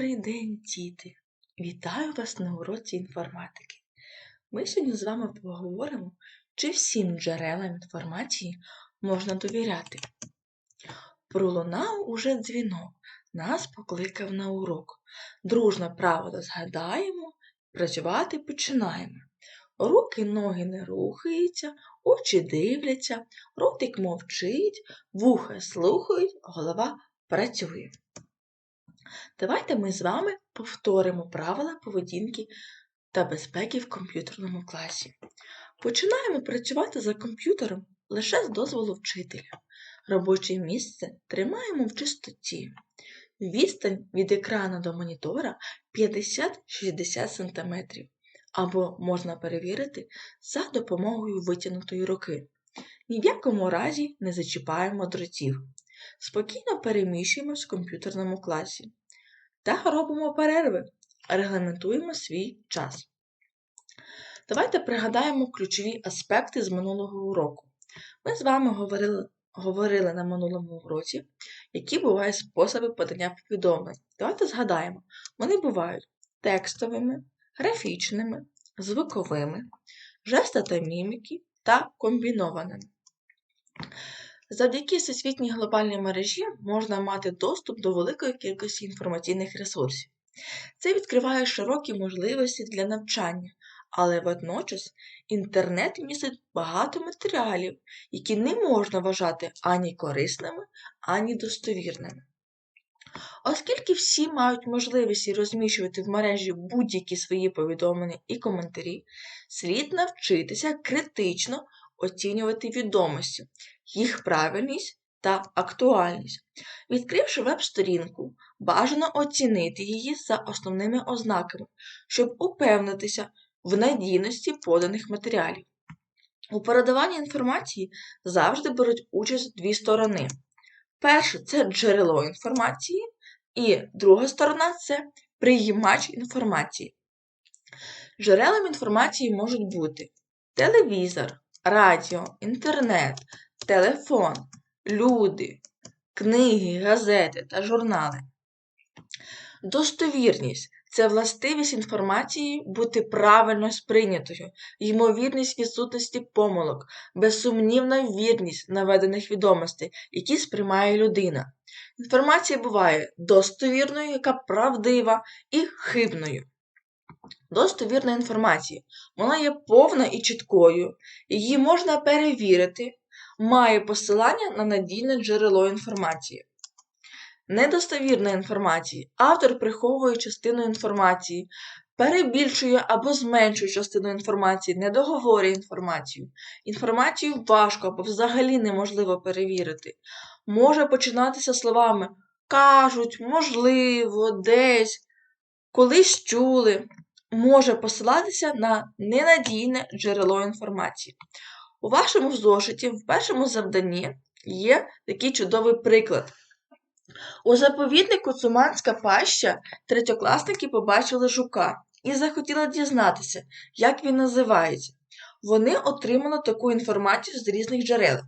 Добрий день, діти! Вітаю вас на уроці інформатики. Ми сьогодні з вами поговоримо, чи всім джерелам інформації можна довіряти. Пролунав уже дзвінок, нас покликав на урок. Дружно правило згадаємо, працювати починаємо. Руки, ноги не рухаються, очі дивляться, ротик мовчить, вуха слухають, голова працює. Давайте ми з вами повторимо правила поведінки та безпеки в комп'ютерному класі. Починаємо працювати за комп'ютером лише з дозволу вчителя. Робоче місце тримаємо в чистоті. Відстань від екрану до монітора 50-60 см. Або можна перевірити за допомогою витягнутої руки. Ні в якому разі не зачіпаємо дротів. Спокійно переміщуємось в комп'ютерному класі та робимо перерви, регламентуємо свій час. Давайте пригадаємо ключові аспекти з минулого уроку. Ми з вами говорили говорили на минулому уроці, які бувають способи подання повідомлень. Давайте згадаємо, вони бувають текстовими, графічними, звуковими, жеста та міміки та комбінованими. Завдяки всесвітній глобальній мережі можна мати доступ до великої кількості інформаційних ресурсів. Це відкриває широкі можливості для навчання, але водночас інтернет містить багато матеріалів, які не можна вважати ані корисними, ані достовірними. Оскільки всі мають можливість розміщувати в мережі будь-які свої повідомлення і коментарі, слід навчитися критично оцінювати відомості, їх правильність та актуальність. Відкривши веб-сторінку, бажано оцінити її за основними ознаками, щоб упевнитися в надійності поданих матеріалів. У передаванні інформації завжди беруть участь дві сторони. Перше це джерело інформації, і друга сторона це приймач інформації. Джерелами інформації можуть бути телевізор, радіо, інтернет, телефон, люди, книги, газети та журнали. Достовірність це властивість інформації бути правильно сприйнятою, ймовірність відсутності помилок, безсумнівна вірність наведених відомостей, які сприймає людина. Інформація буває достовірною, яка правдива, і хибною. Достовірна інформація. Вона є повна і чіткою, її можна перевірити, має посилання на надійне джерело інформації. Недостовірна інформація. Автор приховує частину інформації, перебільшує або зменшує частину інформації, не договорює інформацію. Інформацію важко або взагалі неможливо перевірити. Може починатися словами кажуть, можливо, десь, колись чули може посилатися на ненадійне джерело інформації. У вашому зошиті, в першому завданні, є такий чудовий приклад. У заповіднику Цуманська паща третьокласники побачили жука і захотіли дізнатися, як він називається. Вони отримали таку інформацію з різних джерел.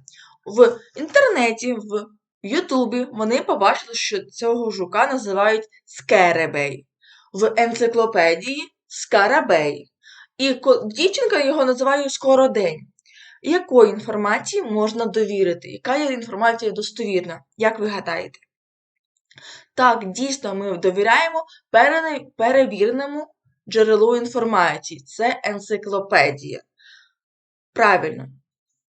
В інтернеті, в Ютубі вони побачили, що цього жука називають скеребей. В енциклопедії Скарабей. І дівчинка його називає Скородень. Якої інформації можна довірити? Яка є інформація достовірна? Як ви гадаєте? Так, дійсно, ми довіряємо перевіреному джерелу інформації. Це енциклопедія. Правильно.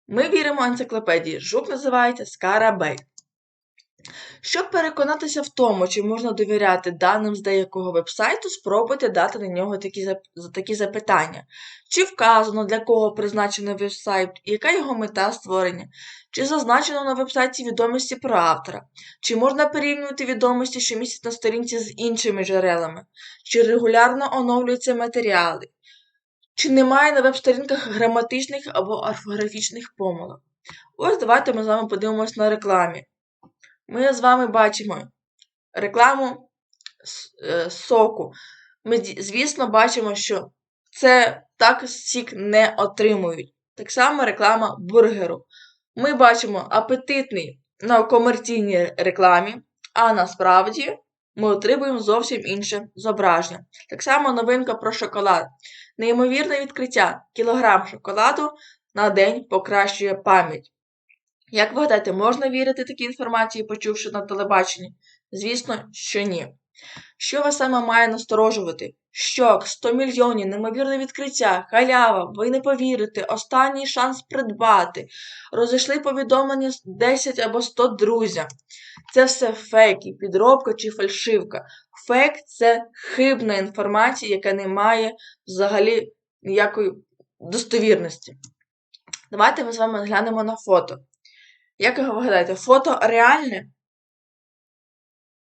Ми віримо енциклопедії. Жук називається Скарабей. Щоб переконатися в тому, чи можна довіряти даним з деякого вебсайту, спробуйте дати на нього такі такі запитання. Чи вказано, для кого призначений вебсайт, яка його мета створення, чи зазначено на вебсайті відомості про автора, чи можна порівнювати відомості, що містять на сторінці з іншими джерелами, чи регулярно оновлюються матеріали, чи немає на веб-сторінках граматичних або орфографічних помилок. Ось давайте ми з вами подивимось на рекламі. Ми з вами бачимо рекламу е, соку. Ми, звісно, бачимо, що це так сік не отримують. Так само реклама бургеру. Ми бачимо апетитний на комерційній рекламі, а насправді ми отримуємо зовсім інше зображення. Так само новинка про шоколад. Неймовірне відкриття. Кілограм шоколаду на день покращує пам'ять. Як ви гадаєте, можна вірити такій інформації, почувши на телебаченні? Звісно, що ні. Що вас саме має насторожувати? Щок, 100 мільйонів, неймовірне відкриття, халява, ви не повірите, останній шанс придбати. Розійшли повідомлення 10 або 100 друзям. Це все фейки, підробка чи фальшивка. Фейк це хибна інформація, яка не має взагалі ніякої достовірності. Давайте ми з вами глянемо на фото. Як ви гадаєте, фото реальне?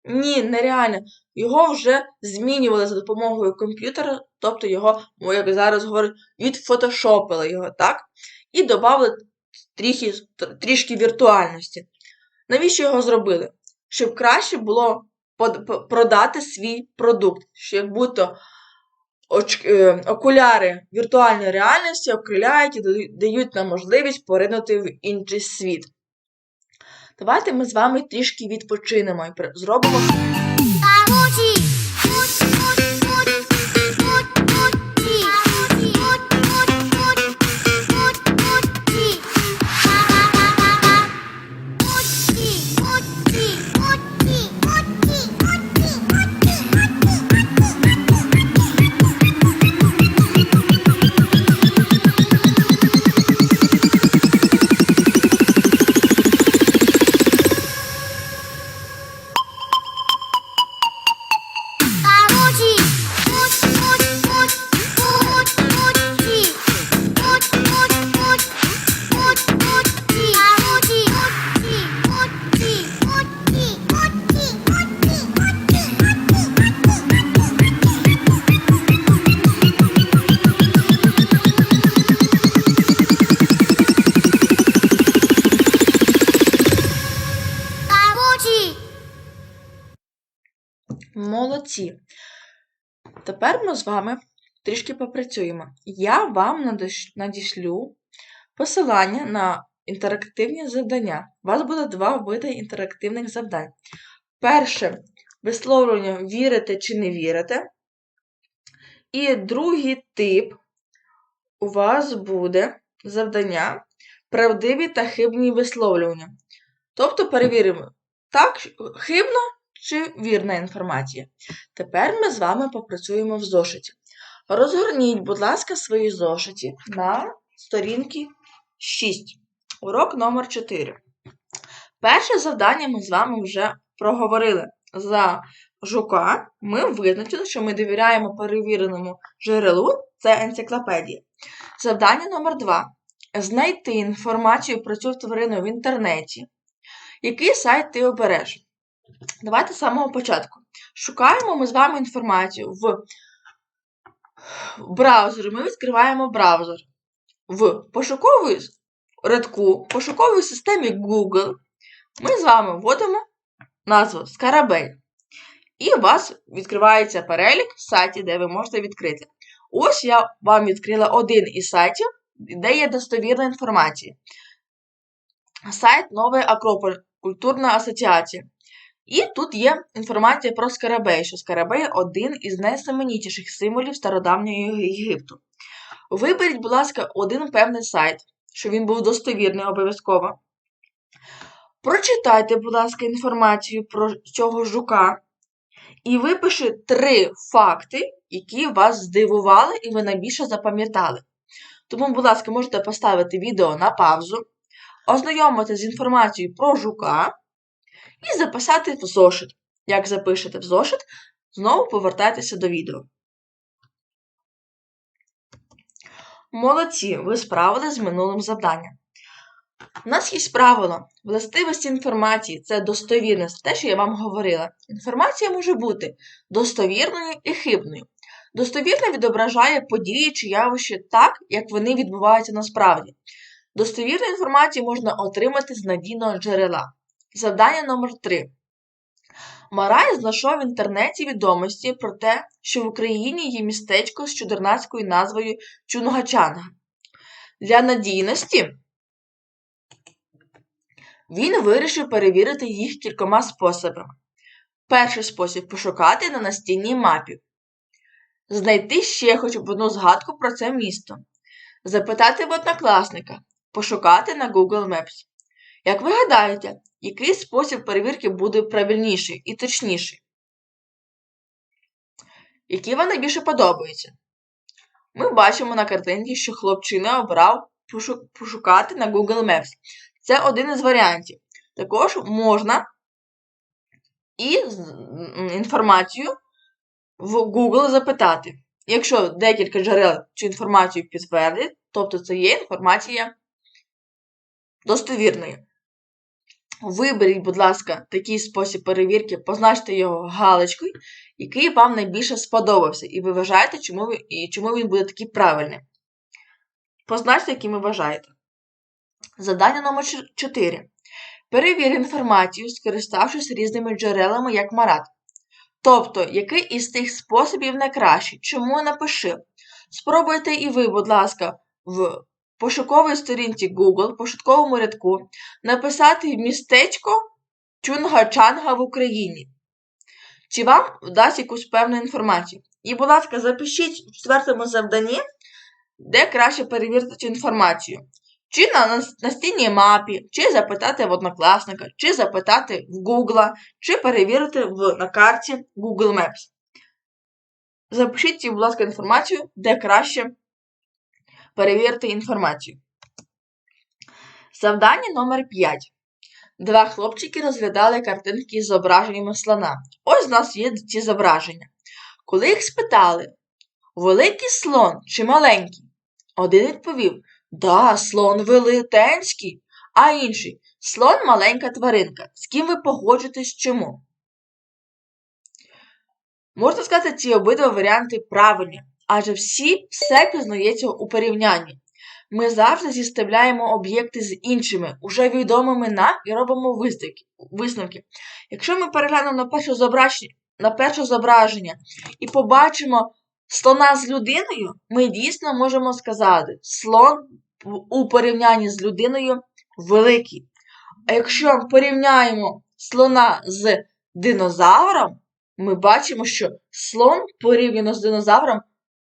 Ні, нереальне. Його вже змінювали за допомогою комп'ютера, тобто його, як зараз говорять, відфотошопили його, так? І додали трішки, трішки віртуальності. Навіщо його зробили? Щоб краще було продати свій продукт, щоб будь-то е, окуляри віртуальної реальності окриляють і дають нам можливість поринути в інший світ. Давайте ми з вами трішки відпочинемо і зробимо Молодці. Тепер ми з вами трішки попрацюємо. Я вам надіш- надішлю посилання на інтерактивні завдання. У вас буде два види інтерактивних завдань. Перше висловлювання вірите чи не вірите. І другий тип у вас буде завдання правдиві та хибні висловлювання. Тобто перевіримо, так, хибно чи вірна інформація. Тепер ми з вами попрацюємо в зошиті. Розгорніть, будь ласка, свої зошиті на сторінки 6. Урок номер 4. Перше завдання ми з вами вже проговорили. За жука ми визначили, що ми довіряємо перевіреному джерелу це енциклопедія. Завдання номер 2. Знайти інформацію про цю тварину в інтернеті. Який сайт ти обереш? Давайте з самого початку. Шукаємо ми з вами інформацію в браузері. Ми відкриваємо браузер. В пошуковій рядку, пошуковій системі Google ми з вами вводимо назву Скарабей. І у вас відкривається перелік сайтів, де ви можете відкрити. Ось я вам відкрила один із сайтів, де є достовірна інформація. Сайт Новий Акрополь, Культурна асоціація. І тут є інформація про Скарабей, що Скарабей один із найсаменітіших символів стародавнього Єгипту. Виберіть, будь ласка, один певний сайт, щоб він був достовірний обов'язково. Прочитайте, будь ласка, інформацію про цього жука. І випишіть три факти, які вас здивували і ви найбільше запам'ятали. Тому, будь ласка, можете поставити відео на паузу, ознайомитися з інформацією про жука і записати в зошит. Як запишете в зошит, знову повертайтеся до відео. Молодці, ви справились з минулим завданням. У нас є правило. Властивості інформації це достовірність, те, що я вам говорила. Інформація може бути достовірною і хибною. Достовірно відображає події чи явища так, як вони відбуваються насправді. Достовірну інформацію можна отримати з надійного джерела. Завдання номер 3. Марай знайшов в інтернеті відомості про те, що в Україні є містечко з чудернацькою назвою Чунгачанга. Для надійності він вирішив перевірити їх кількома способами. Перший спосіб пошукати на настінній мапі. Знайти ще хоч б одну згадку про це місто. Запитати в однокласника. Пошукати на Google Maps. Як ви гадаєте, який спосіб перевірки буде правильніший і точніший? Який вам найбільше подобається? Ми бачимо на картинці, що хлопчина обрав пошукати на Google Maps. Це один із варіантів. Також можна і інформацію в Google запитати. Якщо декілька джерел цю інформацію підтвердять, тобто це є інформація достовірною. Виберіть, будь ласка, такий спосіб перевірки, позначте його галочкою, який вам найбільше сподобався, і ви вважаєте, чому, і чому він буде такий правильний. Позначте, яким ви вважаєте. Завдання номер 4. Перевір інформацію, скориставшись різними джерелами, як Марат. Тобто, який із тих способів найкращий? Чому напиши? Спробуйте і ви, будь ласка, в пошуковій сторінці Google, пошуковому рядку, написати містечко Чунга-Чанга в Україні. Чи вам дасть якусь певну інформацію? І, будь ласка, запишіть в четвертому завданні, де краще перевірити цю інформацію. Чи на нас- настінній мапі, чи запитати в однокласника, чи запитати в Google, чи перевірити в, на карті Google Maps. Запишіть, будь ласка, інформацію, де краще перевірити інформацію. Завдання номер 5. Два хлопчики розглядали картинки з зображеннями слона. Ось у нас є ці зображення. Коли їх спитали, великий слон чи маленький? Один відповів: Да, слон велетенський, а інший слон маленька тваринка. З ким ви погоджуєтесь чому? Можна сказати, ці обидва варіанти правильні, адже всі все пізнається у порівнянні. Ми завжди зіставляємо об'єкти з іншими, уже відомими нам, і робимо висновки. Якщо ми переглянемо на перше зображення, на перше зображення і побачимо слона з людиною, ми дійсно можемо сказати, слон у порівнянні з людиною великий. А якщо порівняємо слона з динозавром, ми бачимо, що слон порівняно з динозавром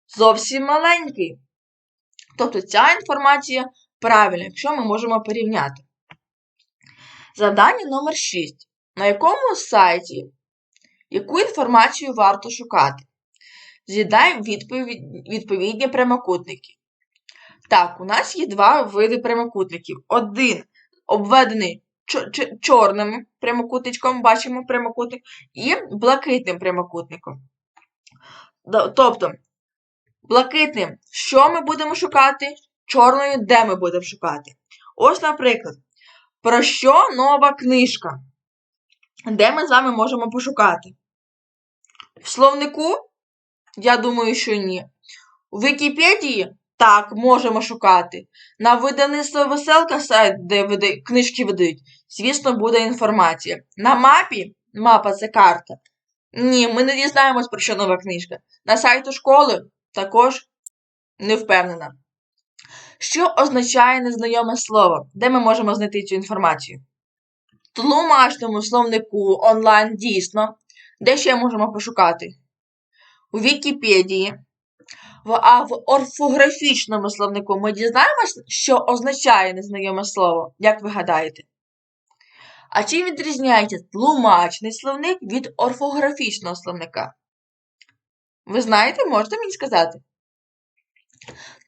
зовсім маленький. Тобто ця інформація правильна, якщо ми можемо порівняти. Завдання номер 6. На якому сайті яку інформацію варто шукати? Відповідь, відповідні прямокутники. Так, у нас є два види прямокутників. Один обведений чорним прямокутничком, бачимо прямокутник, і блакитним прямокутником. Тобто, блакитним, що ми будемо шукати? Чорною, де ми будемо шукати? Ось, наприклад, про що нова книжка? Де ми з вами можемо пошукати? В словнику? Я думаю, що ні. У Вікіпедії? Так, можемо шукати. На видавництво веселка сайт, де вида- книжки видають, звісно, буде інформація. На мапі? Мапа це карта. Ні, ми не дізнаємось, про що нова книжка. На сайті школи також не впевнена. Що означає незнайоме слово? Де ми можемо знайти цю інформацію? В тлумачному словнику онлайн дійсно. Де ще можемо пошукати? У Вікіпедії. А в орфографічному словнику ми дізнаємось, що означає незнайоме слово, як ви гадаєте? А чим відрізняється тлумачний словник від орфографічного словника? Ви знаєте, можете мені сказати?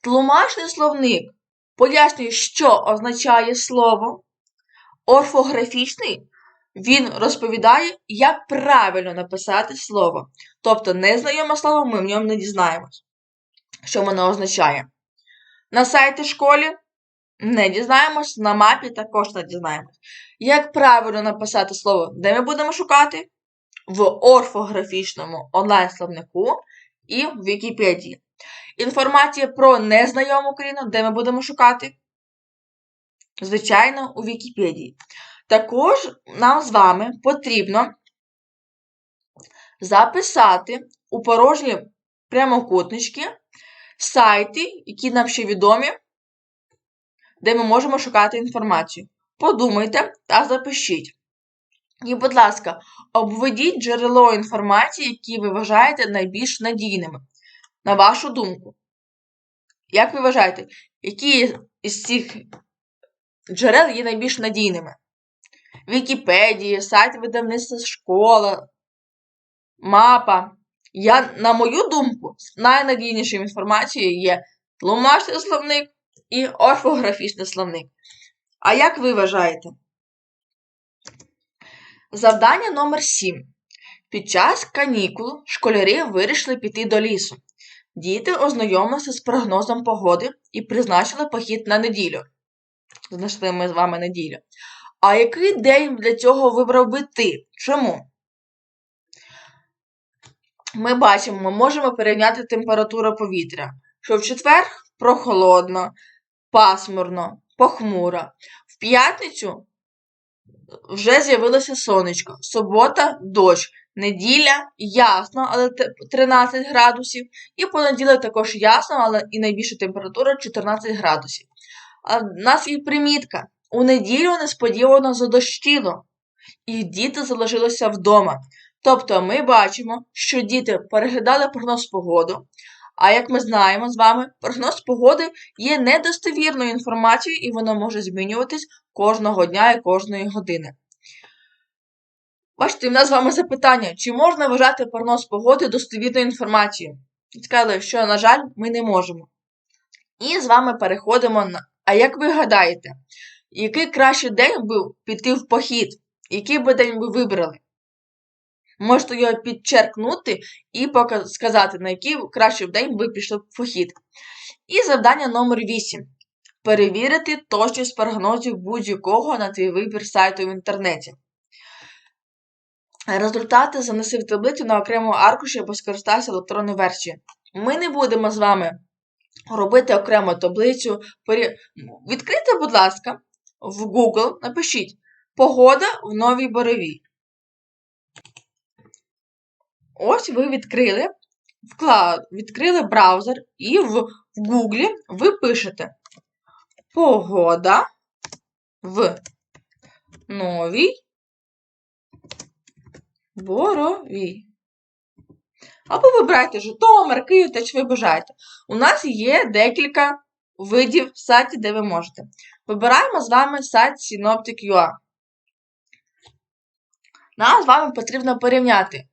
Тлумачний словник пояснює, що означає слово. Орфографічний він розповідає, як правильно написати слово. Тобто незнайоме слово ми в ньому не дізнаємось, що воно означає. На сайті школі не дізнаємось, на мапі також не дізнаємось. Як правильно написати слово, де ми будемо шукати? В орфографічному онлайн-словнику і в Вікіпедії. Інформація про незнайому країну, де ми будемо шукати? Звичайно, у Вікіпедії. Також нам з вами потрібно записати у порожні прямокутнички сайти, які нам ще відомі, де ми можемо шукати інформацію. Подумайте та запишіть. І, будь ласка, обведіть джерело інформації, які ви вважаєте найбільш надійними. На вашу думку. Як ви вважаєте, які із цих джерел є найбільш надійними? Вікіпедія, сайт видавництва школа, мапа. Я, на мою думку, найнадійнішою інформацією є тлумачний словник і орфографічний словник. А як ви вважаєте? Завдання номер 7. Під час канікул школярі вирішили піти до лісу. Діти ознайомилися з прогнозом погоди і призначили похід на неділю. Знайшли ми з вами неділю. А який день для цього вибрав би ти? Чому? Ми бачимо, ми можемо порівняти температуру повітря, що в четвер прохолодно, пасмурно, похмуро. В п'ятницю вже з'явилося сонечко. Субота дощ. Неділя ясно, але 13 градусів. І понеділок також ясно, але і найбільша температура 14 градусів. А в нас є примітка. У неділю несподівано задощило, і діти залишилися вдома. Тобто ми бачимо, що діти переглядали прогноз погоди, а як ми знаємо з вами, прогноз погоди є недостовірною інформацією і вона може змінюватись кожного дня і кожної години. Бачите, в нас з вами запитання, чи можна вважати прогноз погоди достовірною інформацією? Сказали, що, на жаль, ми не можемо. І з вами переходимо на. А як ви гадаєте, який кращий день був піти в похід? Який би день ви вибрали? Можете його підчеркнути і сказати, на який кращий день ви пішли в похід. І завдання номер 8. Перевірити точність прогнозів будь-якого на твій вибір сайту в інтернеті. Результати занеси в таблицю на окрему аркуші або скористайся електронною версією. Ми не будемо з вами робити окрему таблицю. Відкрийте, будь ласка, в Google, напишіть Погода в Новій Боровій. Ось ви відкрили, відкрили браузер і в Google ви пишете Погода в Новій Боровій. Або вибирайте Житомир, Київ, та чи ви бажаєте. У нас є декілька видів сайтів, де ви можете. Вибираємо з вами сайт Synoptic.ua. Нам з вами потрібно порівняти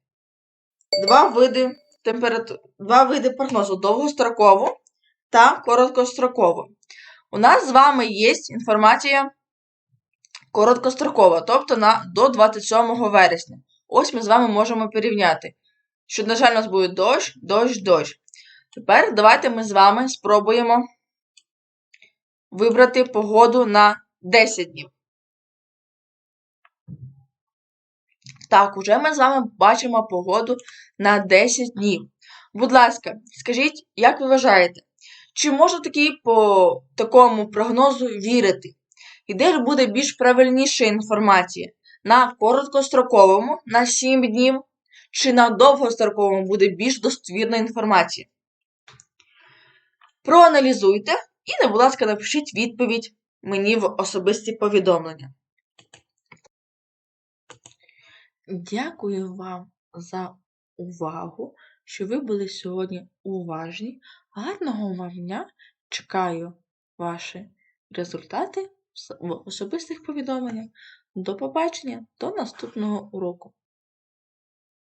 два види, температу... два види прогнозу довгострокову та короткострокову. У нас з вами є інформація короткострокова, тобто на, до 27 вересня. Ось ми з вами можемо порівняти, що, на жаль, у нас буде дощ, дощ, дощ. Тепер давайте ми з вами спробуємо вибрати погоду на 10 днів. Так, уже ми з вами бачимо погоду на 10 днів. Будь ласка, скажіть, як ви вважаєте, чи можна такий по такому прогнозу вірити? І де ж буде більш правильніша інформація? На короткостроковому на 7 днів, чи на довгостроковому буде більш достовірна інформація? Проаналізуйте і, будь ласка, напишіть відповідь мені в особисті повідомлення. Дякую вам за увагу, що ви були сьогодні уважні. Гарного вам дня! Чекаю ваші результати в особистих повідомленнях. До побачення, до наступного уроку!